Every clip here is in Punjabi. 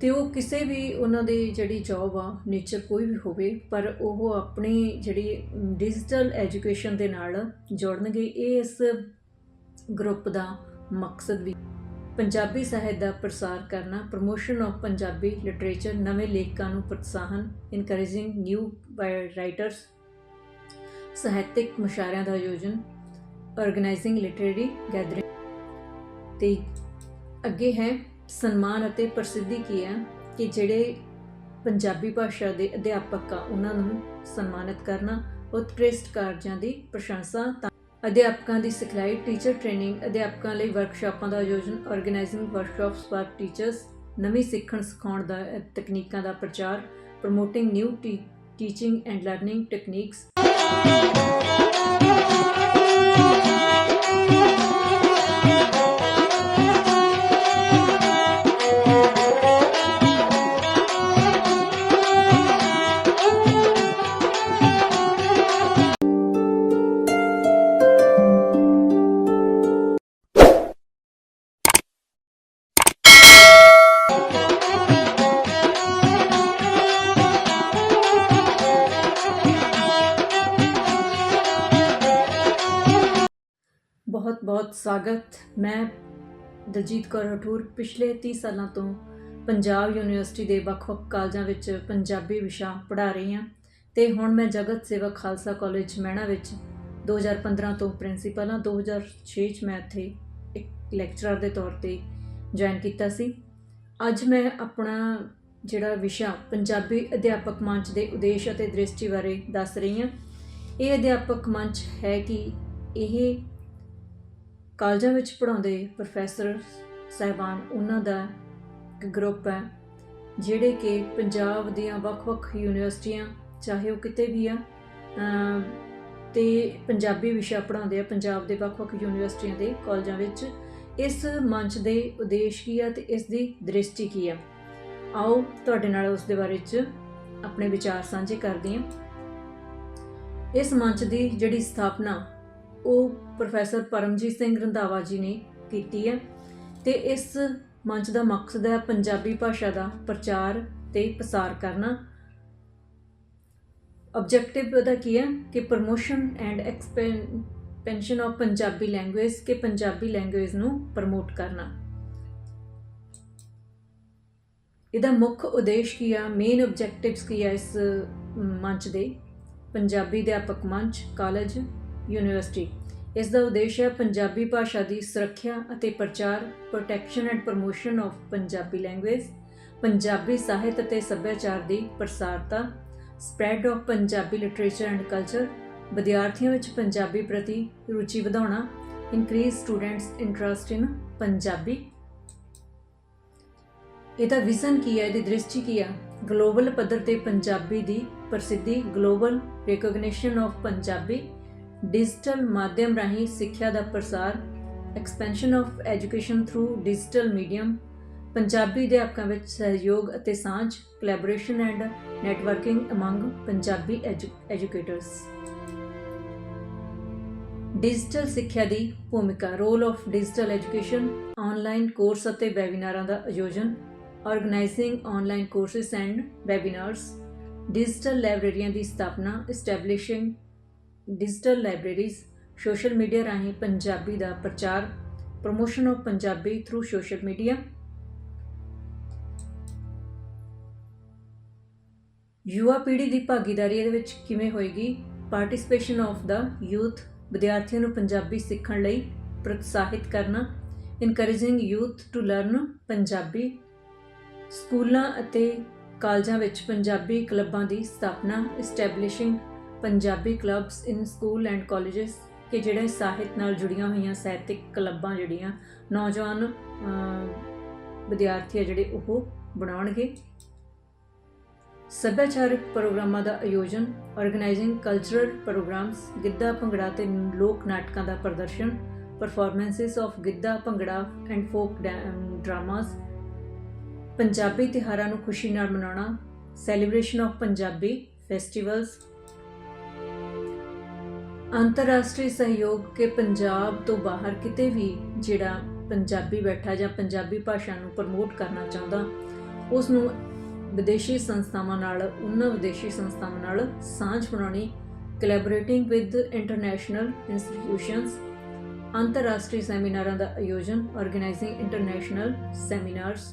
ਤੇ ਉਹ ਕਿਸੇ ਵੀ ਉਹਨਾਂ ਦੀ ਜਿਹੜੀ ਜੌਬ ਆ ਨੇਚਰ ਕੋਈ ਵੀ ਹੋਵੇ, ਪਰ ਉਹ ਆਪਣੀ ਜਿਹੜੀ ਡਿਜੀਟਲ ਐਜੂਕੇਸ਼ਨ ਦੇ ਨਾਲ ਜੋੜਨਗੇ, ਇਹ ਇਸ ਗਰੁੱਪ ਦਾ ਮਕਸਦ ਵੀ ਪੰਜਾਬੀ ਸਾਹਿਤ ਦਾ ਪ੍ਰਸਾਰ ਕਰਨਾ ਪ੍ਰੋਮੋਸ਼ਨ ਆਫ ਪੰਜਾਬੀ ਲਿਟਰੇਚਰ ਨਵੇਂ ਲੇਖਕਾਂ ਨੂੰ ਪ੍ਰੋਤਸਾਹਨ ਇਨਕਰੇਜਿੰਗ ਨਿਊ ਰਾਈਟਰਸ ਸਾਹਿਤਿਕ ਮੁਸ਼ਾਇਰਿਆਂ ਦਾ ਆਯੋਜਨ ਆਰਗੇਨਾਈਜ਼ਿੰਗ ਲਿਟਰੇਰੀ ਗੈਦਰਿੰਗ ਤੇ ਅੱਗੇ ਹੈ ਸਨਮਾਨ ਅਤੇ ਪ੍ਰਸਿੱਧੀ ਕੀ ਹੈ ਕਿ ਜਿਹੜੇ ਪੰਜਾਬੀ ਭਾਸ਼ਾ ਦੇ ਅਧਿਆਪਕ ਆ, ਉਹਨਾਂ ਨੂੰ ਸਨਮਾਨਿਤ ਕਰਨਾ ਉਤਕ੍ਰਿਸ਼ਟ ਕਾਰਜਾਂ ਦੀ ਪ੍ਰਸ਼ੰਸਾ ਅਧਿਆਪਕਾਂ ਦੀ ਸਿਖਲਾਈ ਟੀਚਰ ਟ੍ਰੇਨਿੰਗ ਅਧਿਆਪਕਾਂ ਲਈ ਵਰਕਸ਼ਾਪਾਂ ਦਾ ਆਯੋਜਨ ਆਰਗੇਨਾਈਜ਼ਿੰਗ ਵਰਕਸ਼ਾਪਸ ਫਾਰ ਟੀਚਰਸ ਨਵੀਂ ਸਿੱਖਣ ਸਿਖਾਉਣ ਦਾ ਤਕਨੀਕਾਂ ਦਾ ਪ੍ਰਚਾਰ promoting new teaching and learning techniques ਬਹੁਤ ਸਵਾਗਤ। ਮੈਂ ਦਲਜੀਤ ਕੌਰ ਹਠੂਰ ਪਿਛਲੇ 30 ਸਾਲਾਂ ਤੋਂ ਪੰਜਾਬ ਯੂਨੀਵਰਸਿਟੀ ਦੇ ਵੱਖ-ਵੱਖ ਕਾਲਜਾਂ ਵਿੱਚ ਪੰਜਾਬੀ ਵਿਸ਼ਾ ਪੜ੍ਹਾ ਰਹੀ ਹਾਂ ਤੇ ਹੁਣ ਮੈਂ ਜਗਤ ਸੇਵਕ ਖਾਲਸਾ ਕਾਲਜ ਮਹਿਣਾ ਵਿੱਚ 2015 ਤੋਂ ਪ੍ਰਿੰਸੀਪਲ ਹਾਂ। 2006 ਚ ਮੈਂ ਇੱਥੇ ਇੱਕ ਲੈਕਚਰਰ ਦੇ ਤੌਰ ਤੇ ਜੁਆਇਨ ਕੀਤਾ ਸੀ। ਅੱਜ ਮੈਂ ਆਪਣਾ ਜਿਹੜਾ ਵਿਸ਼ਾ ਪੰਜਾਬੀ ਅਧਿਆਪਕ ਮੰਚ ਦੇ ਉਦੇਸ਼ ਅਤੇ ਦ੍ਰਿਸ਼ਟੀ ਬਾਰੇ ਦੱਸ ਰਹੀ ਹਾਂ। ਇਹ ਅਧਿਆਪਕ ਮੰਚ ਹੈ ਕਿ ਇਹ ਕਾਲਜਾਂ ਵਿੱਚ ਪੜਾਉਂਦੇ ਪ੍ਰੋਫੈਸਰ ਸਹਿਬਾਨ ਉਹਨਾਂ ਦਾ ਇੱਕ ਗਰੁੱਪ ਹੈ, ਜਿਹੜੇ ਕਿ ਪੰਜਾਬ ਦੀਆਂ ਵੱਖ-ਵੱਖ ਯੂਨੀਵਰਸਿਟੀਆਂ ਚਾਹੇ ਉਹ ਕਿਤੇ ਵੀ ਆ, ਅਮ, ਤੇ ਪੰਜਾਬੀ ਵਿਸ਼ਾ ਪੜਾਉਂਦੇ ਆ, ਪੰਜਾਬ ਦੇ ਵੱਖ-ਵੱਖ ਯੂਨੀਵਰਸਿਟੀਆਂ ਦੇ ਕਾਲਜਾਂ ਵਿੱਚ, ਇਸ ਮੰਚ ਦੇ ਉਦੇਸ਼ ਕੀ ਆ ਤੇ ਇਸ ਦੀ ਦ੍ਰਿਸ਼ਟੀ ਕੀ ਆ? ਆਓ ਤੁਹਾਡੇ ਨਾਲ ਉਸ ਦੇ ਬਾਰੇ ਚ ਆਪਣੇ ਵਿਚਾਰ ਸਾਂਝੇ ਕਰਦੇ ਹਾਂ। ਇਸ ਮੰਚ ਦੀ ਜਿਹੜੀ ਸਥਾਪਨਾ ਉਹ ਪ੍ਰੋਫੈਸਰ ਪਰਮਜੀਤ ਸਿੰਘ ਰੰਧਾਵਾ ਜੀ ਨੇ ਕੀਤੀ ਹੈ ਤੇ ਇਸ ਮੰਚ ਦਾ ਮਕਸਦ ਹੈ ਪੰਜਾਬੀ ਭਾਸ਼ਾ ਦਾ ਪ੍ਰਚਾਰ ਤੇ ਪ੍ਰਸਾਰ ਕਰਨਾ। ਆਬਜੈਕਟਿਵ ਉਹਦਾ ਕੀ ਹੈ? ਕਿ promotion and expansion of Punjabi language ਕਿ ਪੰਜਾਬੀ ਲੈਂਗੁਏਜ ਨੂੰ ਪ੍ਰਮੋਟ ਕਰਨਾ। ਇਹਦਾ ਮੁੱਖ ਉਦੇਸ਼ ਕੀ ਆ? ਮੇਨ ਆਬਜੈਕਟਿਵਸ ਕੀ ਆ ਇਸ ਮੰਚ ਦੇ? ਪੰਜਾਬੀ ਅਧਿਆਪਕ ਮੰਚ ਕਾਲਜ ਯੂਨੀਵਰਸਿਟੀ। ਇਸ ਦਾ ਉਦੇਸ਼ ਹੈ ਪੰਜਾਬੀ ਭਾਸ਼ਾ ਦੀ ਸੁਰੱਖਿਆ ਅਤੇ ਪ੍ਰਚਾਰ protection and promotion of Punjabi language Punjabi ਸਾਹਿਤ ਅਤੇ ਸੱਭਿਆਚਾਰ ਦੀ ਪ੍ਰਸਾਰਤਾ spread of Punjabi literature and culture ਵਿਦਿਆਰਥੀਆਂ ਵਿੱਚ ਪੰਜਾਬੀ ਪ੍ਰਤੀ ਰੁਚੀ ਵਧਾਉਣਾ increase students interest in Punjabi. ਇਹਦਾ ਵਿਜ਼ਨ ਕੀ ਹੈ, ਇਹਦੀ ਦ੍ਰਿਸ਼ਟੀ ਕੀ ਹੈ ਗਲੋਬਲ ਪੱਧਰ ਤੇ ਪੰਜਾਬੀ ਦੀ ਪ੍ਰਸਿੱਧੀ global recognition of Punjabi. Digital ਮਾਧਿਅਮ ਰਾਹੀਂ ਸਿੱਖਿਆ ਦਾ ਪ੍ਰਸਾਰ expansion of education through digital medium Punjabi ਅਧਿਆਪਕਾਂ ਵਿੱਚ ਸਹਿਯੋਗ ਅਤੇ ਸਾਂਝ collaboration and networking among Punjabi educators digital ਸਿੱਖਿਆ ਦੀ ਭੂਮਿਕਾ role of digital education online course ਅਤੇ ਵੈਬਿਨਾਰਾਂ ਦਾ ਆਯੋਜਨ organizing online courses and webinars digital ਲਾਇਬ੍ਰੇਰੀਆਂ ਦੀ ਸਥਾਪਨਾ establishing digital libraries, social media ਰਾਹੀਂ ਪੰਜਾਬੀ ਦਾ ਪ੍ਰਚਾਰ, promotion of Punjabi through social media. ਯੁਵਾ ਪੀੜ੍ਹੀ ਦੀ ਭਾਗੀਦਾਰੀ ਇਹਦੇ ਵਿੱਚ ਕਿਵੇਂ ਹੋਏਗੀ? ਪਾਰਟਿਸਿਪੇਸ਼ਨ ਆਫ ਦਾ ਯੂਥ ਵਿਦਿਆਰਥੀਆਂ ਨੂੰ ਪੰਜਾਬੀ ਸਿੱਖਣ ਲਈ ਪ੍ਰੋਤਸਾਹਿਤ ਕਰਨਾ। Encouraging youth to learn Punjabi. ਸਕੂਲਾਂ ਅਤੇ ਕਾਲਜਾਂ ਵਿੱਚ ਪੰਜਾਬੀ ਕਲੱਬਾਂ ਦੀ ਸਥਾਪਨਾ। Establishing Punjabi clubs in school and colleges ਕਿ ਜਿਹੜੇ ਸਾਹਿਤ ਨਾਲ ਜੁੜੀਆਂ ਹੋਈਆਂ ਸਾਹਿਤਿਕ ਕਲੱਬਾਂ ਜਿਹੜੀਆਂ ਨੌਜਵਾਨ ਵਿਦਿਆਰਥੀ ਆ ਜਿਹੜੇ ਉਹ ਬਣਾਉਣਗੇ। ਸੱਭਿਆਚਾਰਕ ਪ੍ਰੋਗਰਾਮਾਂ ਦਾ ਆਯੋਜਨ organizing cultural programs giddha bhangra ਤੇ ਲੋਕ ਨਾਟਕਾਂ ਦਾ ਪ੍ਰਦਰਸ਼ਨ performances of giddha, bhangra and folk dramas Punjabi ਤਿਉਹਾਰਾਂ ਨੂੰ ਖੁਸ਼ੀ ਨਾਲ ਮਨਾਉਣਾ ਸੈਲੀਬ੍ਰੇਸ਼ਨ ਆਫ ਪੰਜਾਬੀ ਫੈਸਟੀਵਲਸ ਅੰਤਰਰਾਸ਼ਟਰੀ ਸਹਿਯੋਗ ਕਿ ਪੰਜਾਬ ਤੋਂ ਬਾਹਰ ਕਿਤੇ ਵੀ ਜਿਹੜਾ ਪੰਜਾਬੀ ਬੈਠਾ ਜਾਂ ਪੰਜਾਬੀ ਭਾਸ਼ਾ ਨੂੰ ਪ੍ਰਮੋਟ ਕਰਨਾ ਚਾਹੁੰਦਾ ਉਸ ਨੂੰ ਵਿਦੇਸ਼ੀ ਸੰਸਥਾਵਾਂ ਨਾਲ, ਉਹਨਾਂ ਵਿਦੇਸ਼ੀ ਸੰਸਥਾਵਾਂ ਨਾਲ ਸਾਂਝ ਬਣਾਉਣੀ ਕੋਲੈਬੋਰੇਟਿੰਗ ਵਿਦ ਇੰਟਰਨੈਸ਼ਨਲ ਇੰਸਟੀਟਿਊਸ਼ਨਸ ਅੰਤਰਰਾਸ਼ਟਰੀ ਸੈਮੀਨਾਰਾਂ ਦਾ ਆਯੋਜਨ ਆਰਗੇਨਾਈਜ਼ਿੰਗ ਇੰਟਰਨੈਸ਼ਨਲ ਸੈਮੀਨਾਰਸ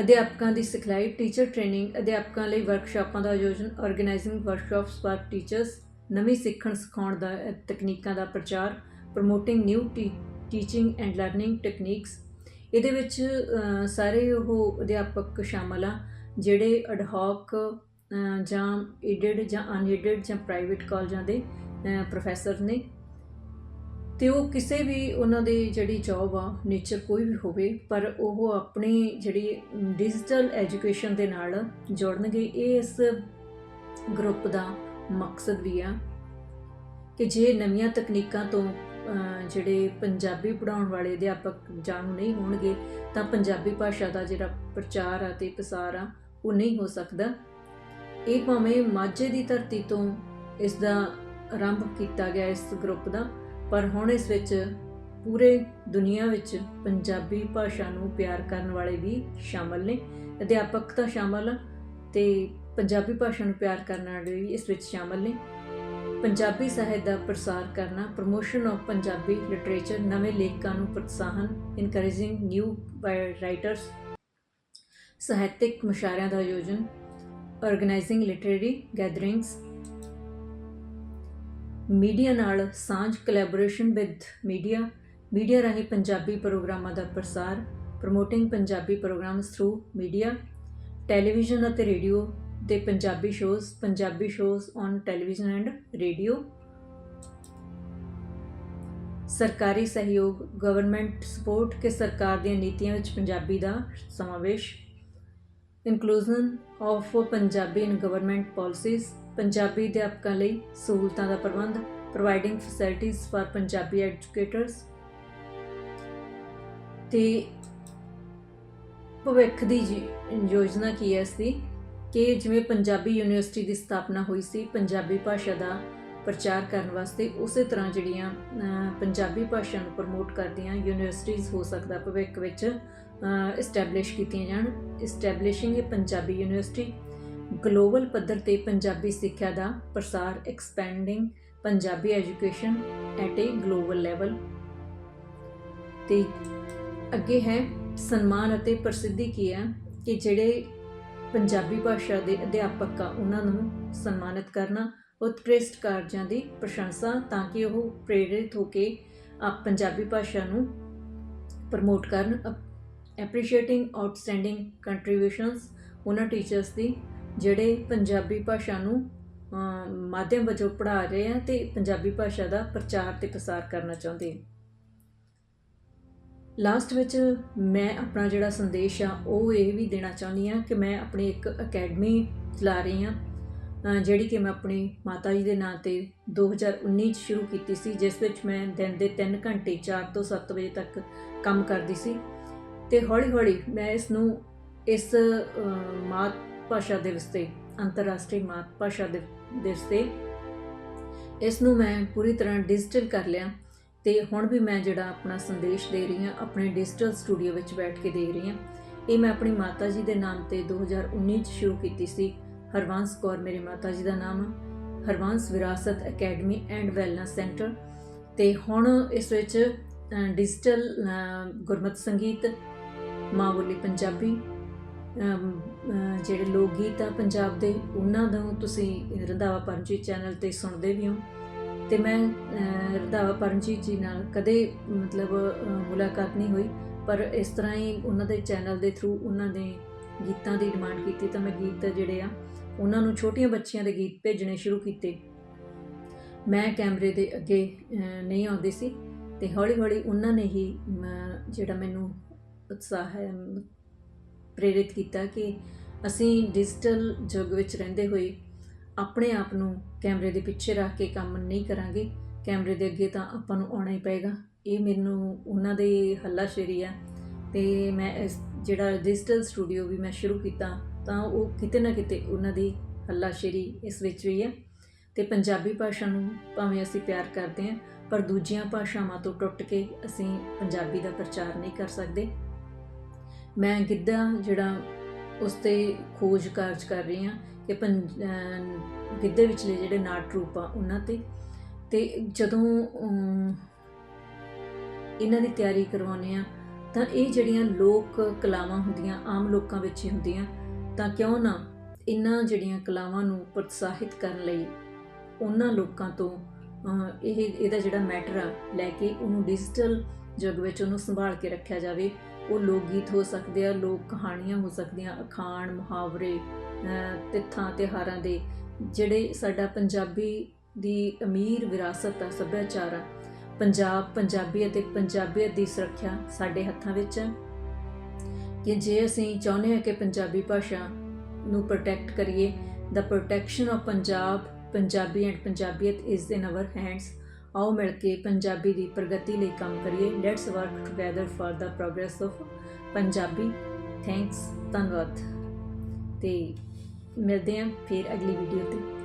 ਅਧਿਆਪਕਾਂ ਦੀ ਸਿਖਲਾਈ ਟੀਚਰ ਟ੍ਰੇਨਿੰਗ ਅਧਿਆਪਕਾਂ ਲਈ ਵਰਕਸ਼ਾਪਾਂ ਦਾ ਆਯੋਜਨ ਆਰਗੇਨਾਈਜ਼ਿੰਗ ਵਰਕਸ਼ਾਪਸ ਫਾਰ ਟੀਚਰਸ ਨਵੀਂ ਸਿੱਖਣ ਸਿਖਾਉਣ ਦਾ ਤਕਨੀਕਾਂ ਦਾ ਪ੍ਰਚਾਰ promoting new teaching and learning techniques ਇਹਦੇ ਵਿੱਚ ਸਾਰੇ ਉਹ ਅਧਿਆਪਕ ਸ਼ਾਮਲ ਆ, ਜਿਹੜੇ ਅਡਹੌਕ ਜਾਂ ਏਡਡ ਜਾਂ ਅਨਏਡਡ ਜਾਂ ਪ੍ਰਾਈਵੇਟ ਕਾਲਜਾਂ ਦੇ ਪ੍ਰੋਫੈਸਰ ਨੇ। ਤੇ ਉਹ ਕਿਸੇ ਵੀ ਉਹਨਾਂ ਦੀ ਜਿਹੜੀ ਜੌਬ ਆ ਨੇਚਰ ਕੋਈ ਵੀ ਹੋਵੇ, ਪਰ ਉਹ ਆਪਣੀ ਜਿਹੜੀ ਡਿਜੀਟਲ ਐਜੂਕੇਸ਼ਨ ਦੇ ਨਾਲ ਜੁੜਨਗੇ, ਇਹ ਇਸ ਗਰੁੱਪ ਦਾ ਮਕਸਦ ਵੀ ਆ ਕਿ ਜੇ ਨਵੀਆਂ ਤਕਨੀਕਾਂ ਤੋਂ ਜਿਹੜੇ ਪੰਜਾਬੀ ਪੜਾਉਣ ਵਾਲੇ ਅਧਿਆਪਕ ਜਾਣੂ ਨਹੀਂ ਹੋਣਗੇ, ਤਾਂ ਪੰਜਾਬੀ ਭਾਸ਼ਾ ਦਾ ਜਿਹੜਾ ਪ੍ਰਚਾਰ ਆ ਤੇ ਪ੍ਰਸਾਰ ਆ, ਉਹ ਨਹੀਂ ਹੋ ਸਕਦਾ। ਇਹ ਭਾਵੇਂ ਮਾਝੇ ਦੀ ਧਰਤੀ ਤੋਂ ਇਸ ਦਾ ਆਰੰਭ ਕੀਤਾ ਗਿਆ ਇਸ ਗਰੁੱਪ ਦਾ ਪਰ ਹੁਣ ਇਸ ਵਿੱਚ ਪੂਰੇ ਦੁਨੀਆ ਵਿੱਚ ਪੰਜਾਬੀ ਭਾਸ਼ਾ ਨੂੰ ਪਿਆਰ ਕਰਨ ਵਾਲੇ ਵੀ ਸ਼ਾਮਲ ਨੇ। ਅਧਿਆਪਕ ਤਾਂ ਸ਼ਾਮਲ ਆ ਤੇ ਪੰਜਾਬੀ ਭਾਸ਼ਾ ਨੂੰ ਪਿਆਰ ਕਰਨ ਵਾਲੇ ਵੀ ਇਸ ਵਿੱਚ ਸ਼ਾਮਲ ਨੇ। ਪੰਜਾਬੀ ਸਾਹਿਤ ਦਾ ਪ੍ਰਸਾਰ ਕਰਨਾ ਪ੍ਰੋਮੋਸ਼ਨ ਆਫ ਪੰਜਾਬੀ ਲਿਟਰੇਚਰ ਨਵੇਂ ਲੇਖਕਾਂ ਨੂੰ ਪ੍ਰੋਤਸਾਹਨ ਇਨਕਰੇਜਿੰਗ ਨਿਊ ਰਾਈਟਰਸ ਸਾਹਿਤਿਕ ਮੁਸ਼ਾਇਰਿਆਂ ਦਾ ਆਯੋਜਨ ਆਰਗੇਨਾਈਜ਼ਿੰਗ ਲਿਟਰੇਰੀ ਗੈਦਰਿੰਗਸ ਮੀਡੀਆ ਨਾਲ ਸਾਂਝ ਕੋਲੈਬੋਰੇਸ਼ਨ ਵਿਦ ਮੀਡੀਆ ਮੀਡੀਆ ਰਾਹੀਂ ਪੰਜਾਬੀ ਪ੍ਰੋਗਰਾਮਾਂ ਦਾ ਪ੍ਰਸਾਰ promoting Punjabi programs through media television ਅਤੇ ਰੇਡੀਓ ਦੇ Punjabi shows Punjabi shows on television and radio ਸਰਕਾਰੀ ਸਹਿਯੋਗ ਗਵਰਨਮੈਂਟ ਸਪੋਰਟ ਕਿ ਸਰਕਾਰ ਦੀਆਂ ਨੀਤੀਆਂ ਵਿੱਚ ਪੰਜਾਬੀ ਦਾ ਸਮਾਵੇਸ਼ inclusion of Punjabi in government policies Punjabi ਅਧਿਆਪਕਾਂ ਲਈ ਸਹੂਲਤਾਂ ਦਾ ਪ੍ਰਬੰਧ providing facilities for Punjabi educators ਤੇ ਭਵਿੱਖ ਦੀ ਯੋਜਨਾ ਕੀ ਹੈ ਇਸ ਦੀ ਕਿ ਜਿਵੇਂ ਪੰਜਾਬੀ ਯੂਨੀਵਰਸਿਟੀ ਦੀ ਸਥਾਪਨਾ ਹੋਈ ਸੀ, ਪੰਜਾਬੀ ਭਾਸ਼ਾ ਦਾ ਪ੍ਰਚਾਰ ਕਰਨ ਵਾਸਤੇ ਉਸੇ ਤਰ੍ਹਾਂ ਜਿਹੜੀਆਂ ਪੰਜਾਬੀ ਭਾਸ਼ਾ ਨੂੰ ਪ੍ਰਮੋਟ ਕਰਦੀਆਂ ਯੂਨੀਵਰਸਿਟੀਜ਼ ਹੋ ਸਕਦਾ ਭਵਿੱਖ ਵਿੱਚ ਇਸਟੈਬਲਿਸ਼ ਕੀਤੀਆਂ ਜਾਣ। Establishing a Punjabi university global ਪੱਧਰ ਤੇ ਪੰਜਾਬੀ ਸਿੱਖਿਆ ਦਾ ਪ੍ਰਸਾਰ expanding Punjabi education at a global level ਤੇ ਅੱਗੇ ਹੈ ਸਨਮਾਨ ਅਤੇ ਪ੍ਰਸਿੱਧੀ ਕੀ ਹੈ ਕਿ ਜਿਹੜੇ ਪੰਜਾਬੀ ਭਾਸ਼ਾ ਦੇ ਅਧਿਆਪਕ ਆ, ਉਹਨਾਂ ਨੂੰ ਸਨਮਾਨਿਤ ਕਰਨਾ, ਉਤਕ੍ਰਿਸ਼ਟ ਕਾਰਜਾਂ ਦੀ ਪ੍ਰਸ਼ੰਸਾ ਤਾਂ ਕਿ ਉਹ ਪ੍ਰੇਰਿਤ ਹੋ ਕੇ ਆਪ ਪੰਜਾਬੀ ਭਾਸ਼ਾ ਨੂੰ ਪ੍ਰਮੋਟ ਕਰਨ ਐਪਰੀਸ਼ੀਏਟਿੰਗ ਆਊਟਸਟੈਂਡਿੰਗ ਕੰਟਰੀਬਿਊਸ਼ਨਸ ਉਹਨਾਂ ਟੀਚਰਸ ਦੀ ਜਿਹੜੇ ਪੰਜਾਬੀ ਭਾਸ਼ਾ ਨੂੰ ਮਾਧਿਅਮ ਵਜੋਂ ਪੜ੍ਹਾ ਰਹੇ ਆ ਤੇ ਪੰਜਾਬੀ ਭਾਸ਼ਾ ਦਾ ਪ੍ਰਚਾਰ ਤੇ ਪ੍ਰਸਾਰ ਕਰਨਾ ਚਾਹੁੰਦੇ ਲਾਸਟ ਵਿੱਚ ਮੈਂ ਆਪਣਾ ਜਿਹੜਾ ਸੰਦੇਸ਼ ਆ ਉਹ ਇਹ ਵੀ ਦੇਣਾ ਚਾਹੁੰਦੀ ਆ ਕਿ ਮੈਂ ਆਪਣੀ ਇੱਕ ਅਕੈਡਮੀ ਚਲਾ ਰਹੀ ਆ ਜਿਹੜੀ ਕਿ ਮੈਂ ਆਪਣੀ ਮਾਤਾ ਜੀ ਦੇ ਨਾਂ ਤੇ 2019 ਚ ਸ਼ੁਰੂ ਕੀਤੀ ਸੀ ਜਿਸ ਵਿੱਚ ਮੈਂ ਦਿਨ ਦੇ 3 ਘੰਟੇ 4 ਤੋਂ 7 ਵਜੇ ਤੱਕ ਕੰਮ ਕਰਦੀ ਸੀ। ਤੇ ਹੌਲੀ ਹੌਲੀ ਮੈਂ ਇਸ ਨੂੰ ਇਸ ਅ, ਮਾਤ ਭਾਸ਼ਾ ਦਿਵਸ ਤੇ ਅੰਤਰਰਾਸ਼ਟਰੀ ਮਾਤ ਭਾਸ਼ਾ ਦਿਵਸ ਤੇ। ਇਸ ਨੂੰ ਮੈਂ ਪੂਰੀ ਤਰ੍ਹਾਂ ਡਿਜੀਟਲ ਕਰ ਲਿਆ ਤੇ ਹੁਣ ਵੀ ਮੈਂ ਜਿਹੜਾ ਆਪਣਾ ਸੰਦੇਸ਼ ਦੇ ਰਹੀ ਹਾਂ ਆਪਣੇ ਡਿਜੀਟਲ ਸਟੂਡੀਓ ਵਿੱਚ ਬੈਠ ਕੇ ਦੇ ਰਹੀ ਹਾਂ। ਇਹ ਮੈਂ ਆਪਣੀ ਮਾਤਾ ਜੀ ਦੇ ਨਾਮ ਤੇ 2019 ਚ ਸ਼ੁਰੂ ਕੀਤੀ ਸੀ। ਹਰਵੰਸ ਕੌਰ ਮੇਰੇ ਮਾਤਾ ਜੀ ਦਾ ਨਾਮ ਆ। ਹਰਵੰਸ ਵਿਰਾਸਤ ਅਕੈਡਮੀ ਐਂਡ ਵੈਲਨੈਸ ਸੈਂਟਰ। ਤੇ ਹੁਣ ਇਸ ਵਿੱਚ ਡਿਜੀਟਲ ਅ, ਗੁਰਮਤਿ ਸੰਗੀਤ ਮਾਂ ਬੋਲੀ ਪੰਜਾਬੀ ਜਿਹੜੇ ਲੋਕ ਗੀਤ ਆ ਪੰਜਾਬ ਦੇ, ਉਹਨਾਂ ਨੂੰ ਤੁਸੀਂ ਰੰਧਾਵਾ ਪਰਮਜੀਤ ਚੈਨਲ ਤੇ ਸੁਣਦੇ ਵੀ ਹੋ। ਤੇ ਮੈਂ ਰੰਧਾਵਾ ਪਰਮਜੀਤ ਜੀ ਨਾਲ ਕਦੇ ਮਤਲਬ ਮੁਲਾਕਾਤ ਨਹੀਂ ਹੋਈ, ਪਰ ਇਸ ਤਰ੍ਹਾਂ ਹੀ ਉਹਨਾਂ ਦੇ ਚੈਨਲ ਦੇ ਥਰੂ ਉਹਨਾਂ ਦੇ ਗੀਤਾਂ ਦੀ ਡਿਮਾਂਡ ਕੀਤੀ ਤਾਂ ਮੈਂ ਗੀਤ ਜਿਹੜੇ ਆ, ਉਹਨਾਂ ਨੂੰ ਛੋਟੀਆਂ ਬੱਚੀਆਂ ਦੇ ਗੀਤ ਭੇਜਣੇ ਸ਼ੁਰੂ ਕੀਤੇ। ਮੈਂ ਕੈਮਰੇ ਦੇ ਅੱਗੇ ਨਹੀਂ ਆਉਂਦੀ ਸੀ, ਤੇ ਹੌਲੀ ਹੌਲੀ ਉਹਨਾਂ ਨੇ ਹੀ ਜਿਹੜਾ ਮੈਨੂੰ ਉਤਸ਼ਾਹ ਹੈ ਪ੍ਰੇਰਿਤ ਕੀਤਾ ਕਿ ਅਸੀਂ ਡਿਜੀਟਲ ਯੁੱਗ ਵਿੱਚ ਰਹਿੰਦੇ ਹੋਏ ਆਪਣੇ ਆਪ ਨੂੰ ਕੈਮਰੇ ਦੇ ਪਿੱਛੇ ਰੱਖ ਕੇ ਕੰਮ ਨਹੀਂ ਕਰਾਂਗੇ। ਕੈਮਰੇ ਦੇ ਅੱਗੇ ਤਾਂ ਆਪਾਂ ਨੂੰ ਆਉਣਾ ਹੀ ਪਏਗਾ। ਇਹ ਮੈਨੂੰ ਉਹਨਾਂ ਦੇ ਹੱਲਾਸ਼ੇਰੀ ਆ ਤੇ ਮੈਂ ਇਸ ਜਿਹੜਾ ਡਿਜੀਟਲ ਸਟੂਡੀਓ ਵੀ ਮੈਂ ਸ਼ੁਰੂ ਕੀਤਾ ਤਾਂ ਉਹ ਕਿਤੇ ਨਾ ਕਿਤੇ ਉਹਨਾਂ ਦੀ ਹੱਲਾਸ਼ੇਰੀ ਇਸ ਵਿੱਚ ਵੀ ਹੈ ਤੇ ਪੰਜਾਬੀ ਭਾਸ਼ਾ ਨੂੰ ਭਾਵੇਂ ਅਸੀਂ ਪਿਆਰ ਕਰਦੇ ਹਾਂ, ਪਰ ਦੂਜੀਆਂ ਭਾਸ਼ਾਵਾਂ ਤੋਂ ਟੁੱਟ ਕੇ ਅਸੀਂ ਪੰਜਾਬੀ ਦਾ ਪ੍ਰਚਾਰ ਨਹੀਂ ਕਰ ਸਕਦੇ। ਮੈਂ ਗਿੱਧਾ ਜਿਹੜਾ ਉਸ ਤੇ ਖੋਜ ਕਾਰਜ ਕਰ ਰਹੀ ਹਾਂ ਕਿ ਪੰਜ ਗਿੱਧੇ ਵਿਚਲੇ ਜਿਹੜੇ ਨਾਟ ਰੂਪ ਆ ਉਹਨਾਂ ਤੇ। ਤੇ ਜਦੋਂ ਇਹਨਾਂ ਦੀ ਤਿਆਰੀ ਕਰਵਾਉਂਦੇ ਆ ਤਾਂ ਇਹ ਜਿਹੜੀਆਂ ਲੋਕ ਕਲਾਵਾਂ ਹੁੰਦੀਆਂ, ਆਮ ਲੋਕਾਂ ਵਿੱਚ ਹੀ ਹੁੰਦੀਆਂ, ਤਾਂ ਕਿਉਂ ਨਾ ਇਹਨਾਂ ਜਿਹੜੀਆਂ ਕਲਾਵਾਂ ਨੂੰ ਪ੍ਰੋਤਸਾਹਿਤ ਕਰਨ ਲਈ ਉਹਨਾਂ ਲੋਕਾਂ ਤੋਂ ਇਹ, ਇਹਦਾ ਜਿਹੜਾ ਮੈਟਰ ਆ, ਲੈ ਕੇ ਉਹਨੂੰ ਡਿਜੀਟਲ ਜਗ ਵਿੱਚ ਉਹਨੂੰ ਸੰਭਾਲ ਕੇ ਰੱਖਿਆ ਜਾਵੇ। ਉਹ ਲੋਕ ਗੀਤ ਹੋ ਸਕਦੇ ਆ, ਲੋਕ ਕਹਾਣੀਆਂ ਹੋ ਸਕਦੀਆਂ, ਅਖਾਣ, ਮੁਹਾਵਰੇ ਤਿੱਥਾਂ, ਤਿਉਹਾਰਾਂ ਦੇ, ਜਿਹੜੇ ਸਾਡਾ ਪੰਜਾਬੀ ਦੀ ਅਮੀਰ ਵਿਰਾਸਤ ਆ, ਸੱਭਿਆਚਾਰ ਆ, ਪੰਜਾਬ, ਪੰਜਾਬੀ ਅਤੇ ਪੰਜਾਬੀਅਤ ਦੀ ਸੁਰੱਖਿਆ ਸਾਡੇ ਹੱਥਾਂ ਵਿੱਚ ਹੈ ਕਿ ਜੇ ਅਸੀਂ ਚਾਹੁੰਦੇ ਹਾਂ ਕਿ ਪੰਜਾਬੀ ਭਾਸ਼ਾ ਨੂੰ ਪ੍ਰੋਟੈਕਟ ਕਰੀਏ ਦਾ protection of Punjab, Punjabi and Punjabiyat is in our hands ਆਓ ਮਿਲ ਕੇ ਪੰਜਾਬੀ ਦੀ ਪ੍ਰਗਤੀ ਲਈ ਕੰਮ ਕਰੀਏ। Let's work together for the progress of Punjabi. Thanks ਧੰਨਵਾਦ। ਤੇ ਮਿਲਦੇ ਹਾਂ ਫਿਰ ਅਗਲੀ ਵੀਡੀਓ ਤੇ।